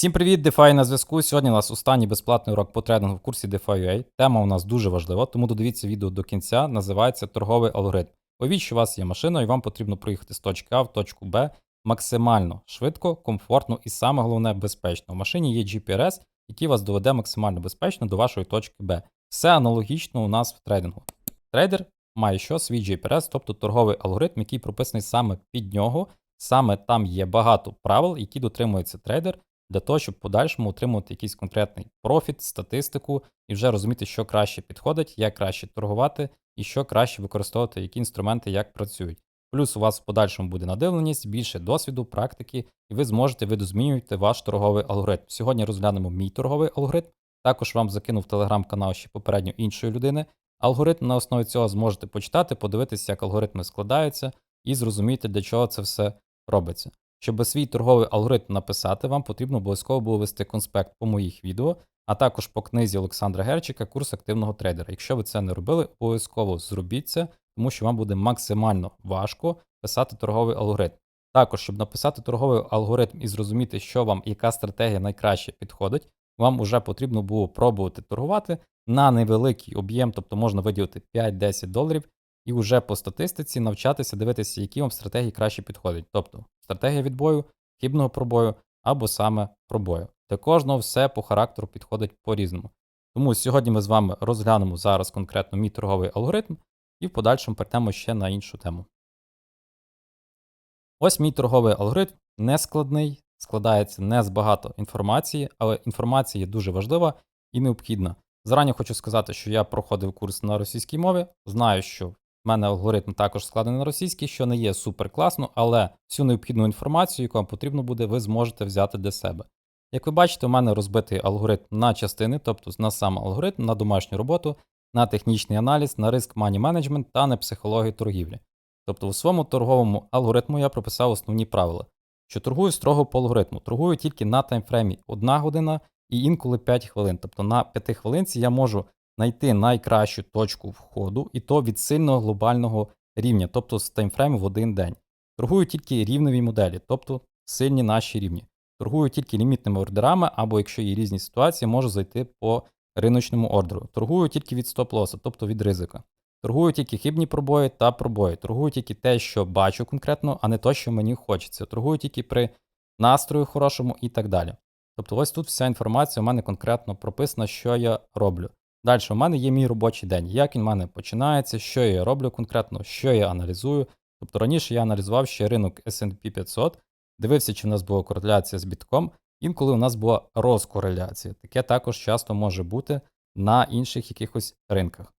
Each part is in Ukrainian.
Всім привіт, DeFi на зв'язку. Сьогодні у нас останній безплатний урок по трейдингу в курсі DeFi.ua. Тема у нас дуже важлива, тому додивіться відео до кінця. Називається торговий алгоритм. Уявіть, що у вас є машина, і вам потрібно проїхати з точки А в точку Б максимально швидко, комфортно і саме головне безпечно. В машині є GPRS, який вас доведе максимально безпечно до вашої точки Б. Все аналогічно у нас в трейдингу. Трейдер має що свій GPRS, тобто торговий алгоритм, який прописаний саме під нього. Саме там є багато правил, які дотримується трейдер для того, щоб в подальшому отримувати якийсь конкретний профіт, статистику і вже розуміти, що краще підходить, як краще торгувати і що краще використовувати, які інструменти як працюють. Плюс у вас в подальшому буде надивленість, більше досвіду, практики, і ви зможете видозмінювати ваш торговий алгоритм. Сьогодні розглянемо мій торговий алгоритм. Також вам закинув телеграм-канал ще попередньо іншої людини. Алгоритм на основі цього зможете почитати, подивитися, як алгоритми складаються, і зрозуміти, для чого це все робиться. Щоб свій торговий алгоритм написати, вам потрібно обов'язково було вести конспект по моїх відео, а також по книзі Олександра Герчика Курс активного трейдера. Якщо ви це не робили, обов'язково зробіть це, тому що вам буде максимально важко писати торговий алгоритм. Також, щоб написати торговий алгоритм і зрозуміти, що вам яка стратегія найкраще підходить, вам вже потрібно було пробувати торгувати на невеликий об'єм, тобто можна виділити 5-10 доларів, і вже по статистиці навчатися дивитися, які вам стратегії краще підходять. Тобто стратегія відбою, хібного пробою або саме пробою. Для кожного все по характеру підходить по-різному. Тому сьогодні ми з вами розглянемо зараз конкретно мій торговий алгоритм і в подальшому перейдемо ще на іншу тему. Ось мій торговий алгоритм не складний, складається не з багато інформації, але інформація є дуже важлива і необхідна. Зарані хочу сказати, що я проходив курс на російській мові. Знаю, що в мене алгоритм також складений на російській, що не є супер класно, але всю необхідну інформацію, яку вам потрібно буде, ви зможете взяти для себе. Як ви бачите, у мене розбитий алгоритм на частини, тобто на сам алгоритм, на домашню роботу, на технічний аналіз, на риск мані менеджмент та на психологію торгівлі. Тобто у своєму торговому алгоритму я прописав основні правила, що торгую строго по алгоритму, торгую тільки на таймфреймі 1 година і інколи 5 хвилин. Тобто на 5 хвилинці я можу знайти найкращу точку входу, і то від сильного глобального рівня, тобто з таймфрейму в один день. Торгую тільки рівневі моделі, тобто сильні наші рівні. Торгую тільки лімітними ордерами, або якщо є різні ситуації, можу зайти по риночному ордеру. Торгую тільки від стоп-лоса, тобто від ризика. Торгую тільки хибні пробої та пробої. Торгую тільки те, що бачу конкретно, а не то, що мені хочеться. Торгую тільки при настрою хорошому і так далі. Тобто, ось тут вся інформація у мене конкретно прописана, що я роблю. Далі, у мене є мій робочий день, як він в мене починається, що я роблю конкретно, що я аналізую. Тобто раніше я аналізував ще ринок SP 500, дивився, чи в нас була кореляція з бітком, інколи у нас була розкореляція. Таке також часто може бути на інших якихось ринках.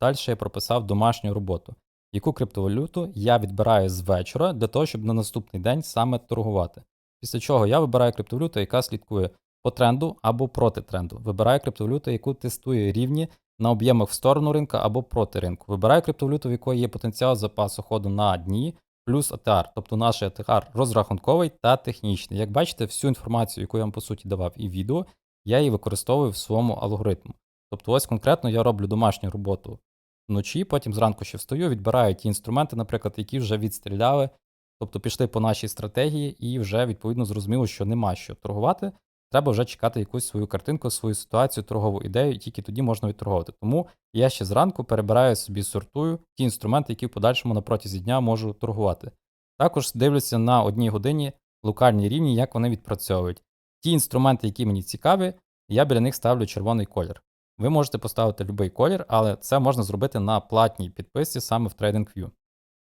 Далі я прописав домашню роботу, яку криптовалюту я відбираю з вечора для того, щоб на наступний день саме торгувати. Після чого я вибираю криптовалюту, яка слідкує по тренду або проти тренду. Вибираю криптовалюту, яку тестує рівні на об'ємах в сторону ринка або проти ринку. Вибираю криптовалюту, в якої є потенціал запасу ходу на дні, плюс ATR. Тобто наш ATR розрахунковий та технічний. Як бачите, всю інформацію, яку я вам по суті давав і відео, я її використовую в своєму алгоритму. Тобто, ось конкретно я роблю домашню роботу вночі, потім зранку ще встаю, відбираю ті інструменти, наприклад, які вже відстріляли, тобто пішли по нашій стратегії і вже відповідно зрозуміло, що нема що торгувати. Треба вже чекати якусь свою картинку, свою ситуацію, торгову ідею, і тільки тоді можна відторговувати. Тому я ще зранку перебираю собі, сортую ті інструменти, які в подальшому на протязі дня можу торгувати. Також дивлюся на одній годині локальні рівні, як вони відпрацьовують. Ті інструменти, які мені цікаві, я біля них ставлю червоний колір. Ви можете поставити будь-який колір, але це можна зробити на платній підписці саме в TradingView.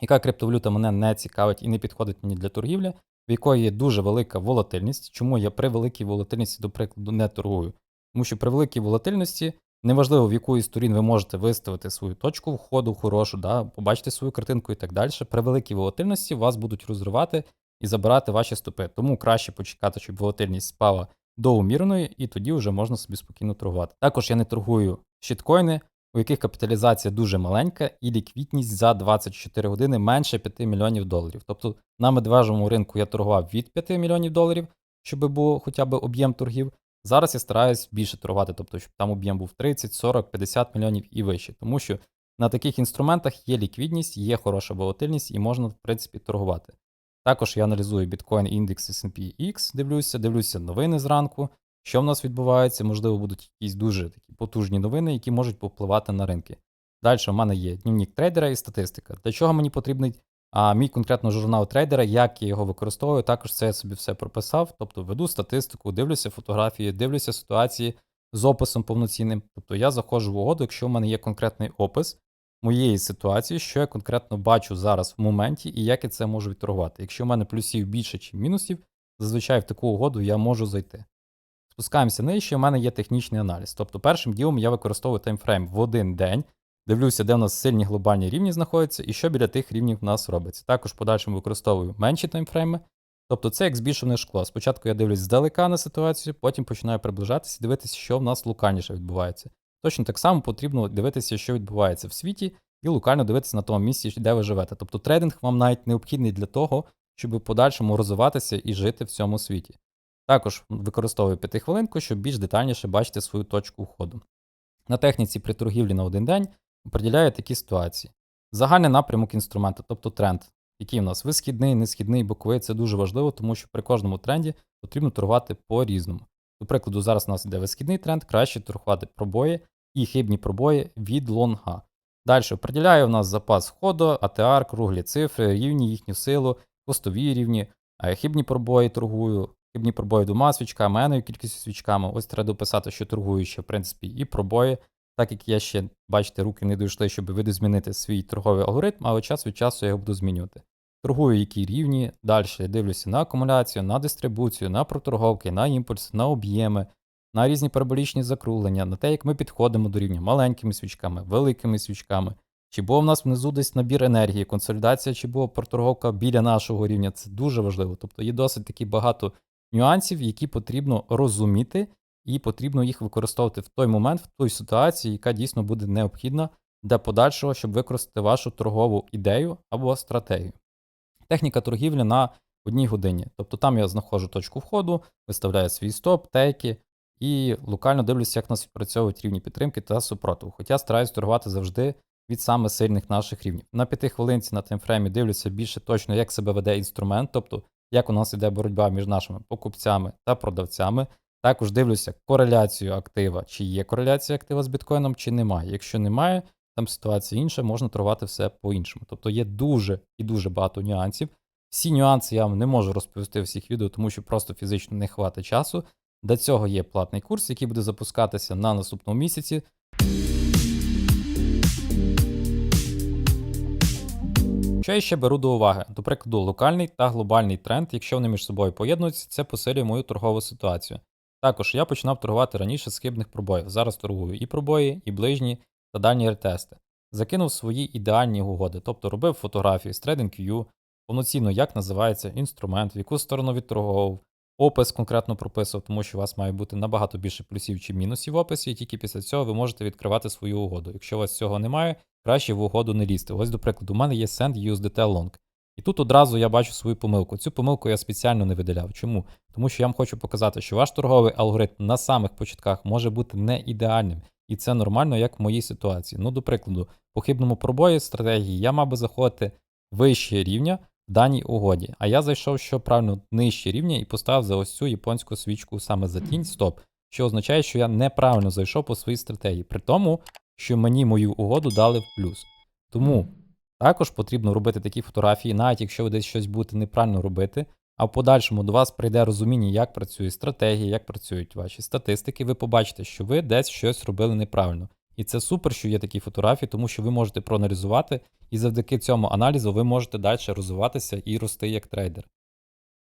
Яка криптовалюта мене не цікавить і не підходить мені для торгівлі, в якої є дуже велика волатильність. Чому я при великій волатильності, до прикладу, не торгую? Тому що при великій волатильності, неважливо в яку із сторін ви можете виставити свою точку входу хорошу, да, побачити свою картинку і так далі. При великій волатильності вас будуть розривати і забирати ваші стопи. Тому краще почекати, щоб волатильність спала до умірної, і тоді вже можна собі спокійно торгувати. Також я не торгую щиткоїни, у яких капіталізація дуже маленька, і ліквідність за 24 години менше 5 мільйонів доларів. Тобто на медвежому ринку я торгував від 5 мільйонів доларів, щоб був хоча б об'єм торгів. Зараз я стараюсь більше торгувати, тобто, щоб там об'єм був 30, 40, 50 мільйонів і вище, тому що на таких інструментах є ліквідність, є хороша волатильність і можна, в принципі, торгувати. Також я аналізую біткоін індекс S&P X, дивлюся, дивлюся новини зранку, що в нас відбувається, можливо, будуть якісь дуже такі потужні новини, які можуть повпливати на ринки. Далі в мене є дневник трейдера і статистика. Для чого мені потрібний а, мій конкретно журнал трейдера, як я його використовую, також це я собі все прописав. Тобто веду статистику, дивлюся фотографії, дивлюся ситуації з описом повноцінним. Тобто я заходжу в угоду, якщо в мене є конкретний опис моєї ситуації, що я конкретно бачу зараз в моменті і як я це можу відторгувати. Якщо в мене плюсів більше, ніж мінусів, зазвичай в таку угоду я можу зайти. Спускаємося нижче, у мене є технічний аналіз. Тобто, першим ділом я використовую таймфрейм в один день, дивлюся, де в нас сильні глобальні рівні знаходяться і що біля тих рівнів в нас робиться. Також в подальшому використовую менші таймфрейми. Тобто це як збільшене шкло. Спочатку я дивлюсь здалека на ситуацію, потім починаю приближатися і дивитися, що в нас локальніше відбувається. Точно так само потрібно дивитися, що відбувається в світі, і локально дивитися на тому місці, де ви живете. Тобто трейдинг вам навіть необхідний для того, щоб в подальшому розвиватися і жити в цьому світі. Також використовую п'ятихвилинку, щоб більш детальніше бачити свою точку входу. На техніці при торгівлі на один день определяю такі ситуації. Загальний напрямок інструменту, тобто тренд, який у нас висхідний, несхідний, боковий, це дуже важливо, тому що при кожному тренді потрібно торгувати по-різному. До прикладу, зараз у нас йде висхідний тренд, краще торгувати пробої і хибні пробої від лонга. Далі определяю у нас запас входу, АТР, круглі цифри, рівні їхню силу, костові рівні, хибні пробої торгую, хибні пробої двома свічками, еною кількістю свічками. Ось треба дописати, що торгую ще, в принципі, і пробої. Так як я ще, бачите, руки не дійшли, щоб видозмінити свій торговий алгоритм, але час від часу я його буду змінювати. Торгую які рівні, далі дивлюся на акумуляцію, на дистрибуцію, на проторговки, на імпульс, на об'єми, на різні параболічні закруглення, на те, як ми підходимо до рівня маленькими свічками, великими свічками. Чи був в нас внизу десь набір енергії, консолідація, чи була проторговка біля нашого рівня. Це дуже важливо. Тобто є досить таки багато нюансів, які потрібно розуміти, і потрібно їх використовувати в той момент, в той ситуації, яка дійсно буде необхідна для подальшого, щоб використати вашу торгову ідею або стратегію. Техніка торгівлі на одній годині. Тобто там я знаходжу точку входу, виставляю свій стоп, тейки і локально дивлюся, як нас відпрацьовують рівні підтримки та супротиву. Хоча стараюсь торгувати завжди від саме сильних наших рівнів. На п'яти хвилинці на таймфреймі дивлюся більше точно, як себе веде інструмент, тобто як у нас іде боротьба між нашими покупцями та продавцями. Також дивлюся кореляцію актива, чи є кореляція актива з біткоїном, чи немає. Якщо немає, там ситуація інша, можна торгувати все по-іншому. Тобто є дуже і дуже багато нюансів. Всі нюанси я вам не можу розповісти в всіх відео, тому що просто фізично не хватить часу. До цього є платний курс, який буде запускатися на наступному місяці. Що я ще беру до уваги? До прикладу, локальний та глобальний тренд, якщо вони між собою поєднуються, це посилює мою торгову ситуацію. Також я починав торгувати раніше з хибних пробоїв. Зараз торгую і пробої, і ближні та дальні ретести. Закинув свої ідеальні угоди, тобто робив фотографії з TradingView, повноцінно як називається інструмент, в яку сторону відторговував, опис конкретно прописував, тому що у вас має бути набагато більше плюсів чи мінусів в описі, і тільки після цього ви можете відкривати свою угоду. Якщо у вас цього немає, краще в угоду не лізти. Ось, до прикладу, у мене є Send USDT Long. І тут одразу я бачу свою помилку. Цю помилку я спеціально не видаляв. Чому? Тому що я вам хочу показати, що ваш торговий алгоритм на самих початках може бути не ідеальним. І це нормально, як в моїй ситуації. Ну, до прикладу, по хибному пробої стратегії я мав би заходити вище рівня в даній угоді. А я зайшов, що правильно нижче рівня і поставив за ось цю японську свічку саме за тінь стоп, що означає, що я неправильно зайшов по своїй стратегії, при тому, що мені мою угоду дали в плюс. Тому також потрібно робити такі фотографії, навіть якщо ви десь щось будете неправильно робити, а в подальшому до вас прийде розуміння, як працює стратегія, як працюють ваші статистики, ви побачите, що ви десь щось робили неправильно. І це супер, що є такі фотографії, тому що ви можете проаналізувати, і завдяки цьому аналізу ви можете далі розвиватися і рости як трейдер.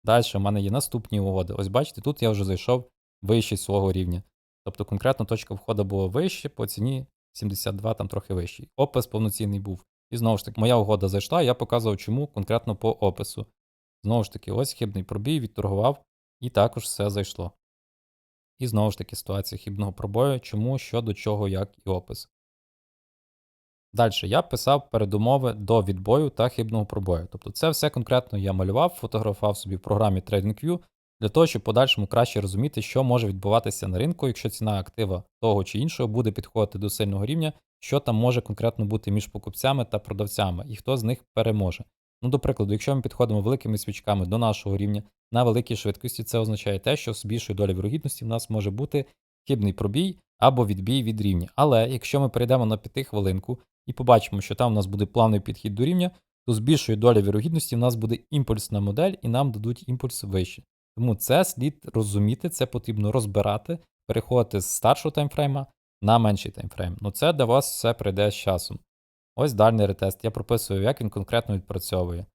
Далі в мене є наступні угоди. Ось бачите, тут я вже зайшов вище свого рівня. Тобто конкретно точка входу була вище, по ціні 72, там трохи вищий. Опис повноцінний був. І знову ж таки, моя угода зайшла, я показував, чому конкретно по опису. Знову ж таки, ось хибний пробій, відторгував, і також все зайшло. І знову ж таки, ситуація хибного пробою, чому, що, до чого, як і опис. Далі я писав передумови до відбою та хибного пробою. Тобто це все конкретно я малював, фотографував собі в програмі TradingView для того, щоб подальшому краще розуміти, що може відбуватися на ринку, якщо ціна актива того чи іншого буде підходити до сильного рівня, що там може конкретно бути між покупцями та продавцями, і хто з них переможе. Ну, до прикладу, якщо ми підходимо великими свічками до нашого рівня на великій швидкості, це означає те, що з більшою долею вірогідності в нас може бути хибний пробій або відбій від рівня. Але якщо ми перейдемо на 5 хвилинку і побачимо, що там у нас буде плавний підхід до рівня, то з більшою долею вірогідності в нас буде імпульсна модель і нам дадуть імпульс вище. Тому це слід розуміти, це потрібно розбирати, переходити з старшого таймфрейма на менший таймфрейм. Ну це для вас все прийде з часом. Ось дальний ретест. Я прописую, як він конкретно відпрацьовує.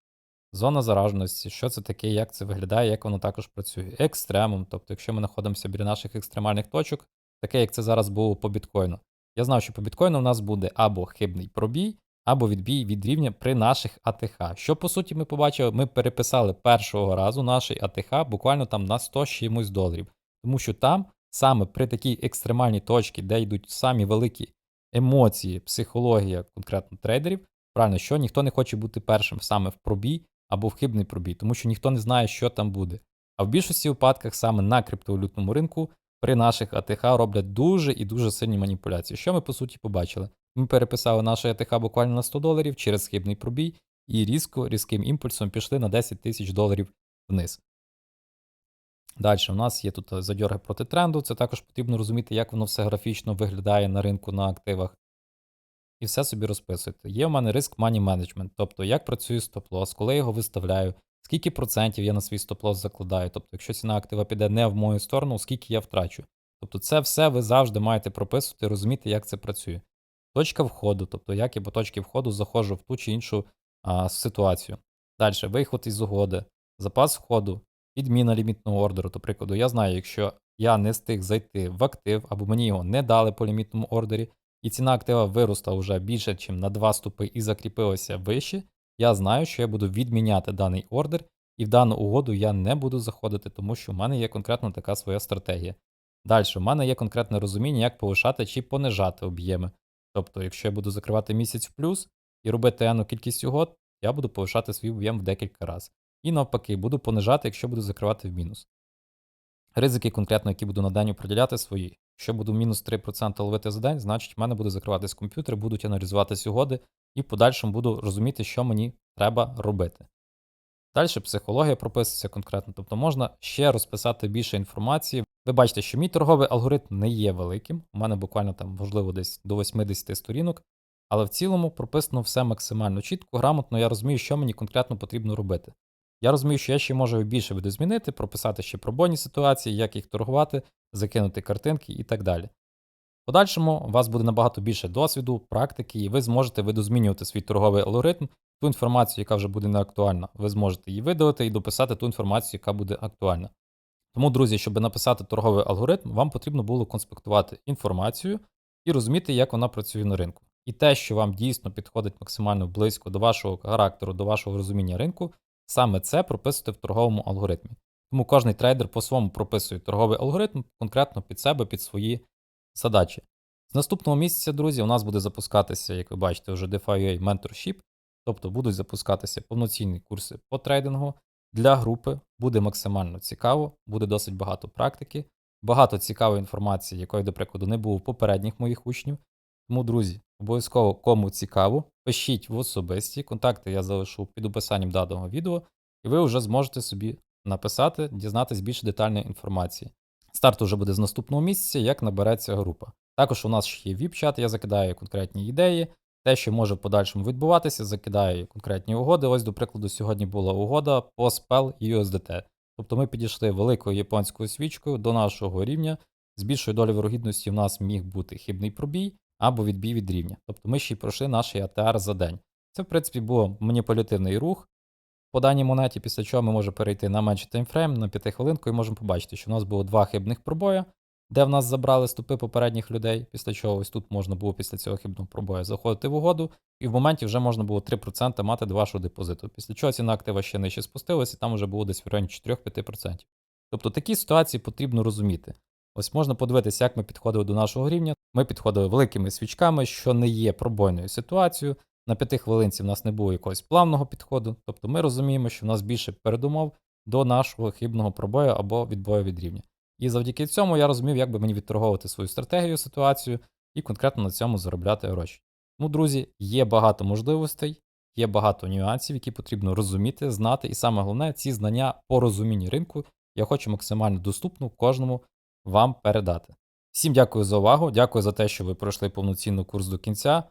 Зона зараженості, що це таке, як це виглядає, як воно також працює. Екстремум, тобто, якщо ми знаходимося біля наших екстремальних точок, таке, як це зараз було по біткоїну. Я знав, що по біткоїну у нас буде або хибний пробій, або відбій від рівня при наших АТХ. Що по суті ми побачили, ми переписали першого разу наш АТХ буквально там на 100 з чимось доларів. Тому що там саме при такій екстремальній точці, де йдуть самі великі емоції, психологія конкретно трейдерів, правильно, що ніхто не хоче бути першим саме в пробій або в хибний пробій, тому що ніхто не знає, що там буде. А в більшості випадках саме на криптовалютному ринку при наших АТХ роблять дуже і дуже сильні маніпуляції. Що ми по суті побачили? Ми переписали наше АТХ буквально на 100 доларів через хибний пробій і різко різким імпульсом пішли на 10 тисяч доларів вниз. Далі у нас є тут задьорги проти тренду. Це також потрібно розуміти, як воно все графічно виглядає на ринку на активах. І все собі розписуєте. Є в мене риск money management, тобто як працює стоп-лосс, коли я його виставляю, скільки процентів я на свій стоп-лосс закладаю. Тобто, якщо ціна актива піде не в мою сторону, скільки я втрачу. Тобто, це все ви завжди маєте прописувати, розуміти, як це працює. Точка входу, тобто як я по точці входу заходжу в ту чи іншу а, ситуацію. Далі, виход із угоди, запас входу, відміна лімітного ордеру. До прикладу, я знаю, якщо я не встиг зайти в актив, або мені його не дали по лімітному ордері, і ціна актива виросла вже більше, ніж на 2 ступи і закріпилася вище, я знаю, що я буду відміняти даний ордер, і в дану угоду я не буду заходити, тому що в мене є конкретно така своя стратегія. Далі, в мене є конкретне розуміння, як повишати чи понижати об'єми. Тобто, якщо я буду закривати місяць в плюс і робити ену кількість угод, я буду повишати свій об'єм в декілька разів. І навпаки, буду понижати, якщо буду закривати в мінус. Ризики, конкретно, які буду на день приділяти свої. Якщо буду мінус 3% ловити за день, значить в мене буде закриватись комп'ютер, будуть аналізуватись угоди, і в подальшому буду розуміти, що мені треба робити. Далі психологія прописується конкретно, тобто можна ще розписати більше інформації. Ви бачите, що мій торговий алгоритм не є великим, у мене буквально там, можливо, десь до 80 сторінок, але в цілому прописано все максимально чітко, грамотно, я розумію, що мені конкретно потрібно робити. Я розумію, що я ще можу більше видозмінити, прописати ще пробойні ситуації, як їх торгувати, закинути картинки і так далі. Подальшому у вас буде набагато більше досвіду, практики, і ви зможете видозмінювати свій торговий алгоритм, ту інформацію, яка вже буде не актуальна, ви зможете її видалити і дописати ту інформацію, яка буде актуальна. Тому, друзі, щоб написати торговий алгоритм, вам потрібно було конспектувати інформацію і розуміти, як вона працює на ринку. І те, що вам дійсно підходить максимально близько до вашого характеру, до вашого розуміння ринку, саме це прописувати в торговому алгоритмі. Тому кожний трейдер по-своєму прописує торговий алгоритм конкретно під себе, під свої задачі. З наступного місяця, друзі, у нас буде запускатися, як ви бачите, вже DeFi Mentorship, тобто будуть запускатися повноцінні курси по трейдингу. Для групи буде максимально цікаво, буде досить багато практики, багато цікавої інформації, якої, до прикладу, не було в попередніх моїх учнів. Тому, друзі, обов'язково кому цікаво, пишіть в особисті, контакти я залишу під описанням даного відео, і ви вже зможете собі написати, дізнатись більш детальної інформації. Старт уже буде з наступного місяця, як набереться група. Також у нас ще є віп-чат, я закидаю конкретні ідеї, те, що може в подальшому відбуватися, закидаю конкретні угоди. Ось, до прикладу, сьогодні була угода по спел USDT. Тобто ми підійшли великою японською свічкою до нашого рівня. З більшою долею вирогідності в нас міг бути хибний пробій або відбій від рівня. Тобто ми ще й пройшли наш ATR за день. Це, в принципі, був маніпулятивний рух по даній монеті, після чого ми можемо перейти на менший таймфрейм на 5 хвилинку і можемо побачити, що в нас було два хибних пробої, де в нас забрали ступи попередніх людей, після чого ось тут можна було після цього хибного пробою заходити в угоду, і в моменті вже можна було 3% мати до вашого депозиту. Після чого ціна актива ще нижче спустилася, і там вже було десь в районі 4-5%. Тобто такі ситуації потрібно розуміти. Ось можна подивитися, як ми підходили до нашого рівня. Ми підходили великими свічками, що не є пробойною ситуацією. На п'яти хвилинці в нас не було якогось плавного підходу. Тобто ми розуміємо, що в нас більше передумов до нашого хибного пробою або відбою від рівня. І завдяки цьому я розумів, як би мені відторговувати свою стратегію, ситуацію і конкретно на цьому заробляти гроші. Ну, друзі, є багато можливостей. є багато нюансів, які потрібно розуміти, знати, і саме головне, ці знання по розумінні ринку я хочу максимально доступно кожному вам передати. Всім дякую за увагу, дякую за те, що ви пройшли повноцінно курс до кінця.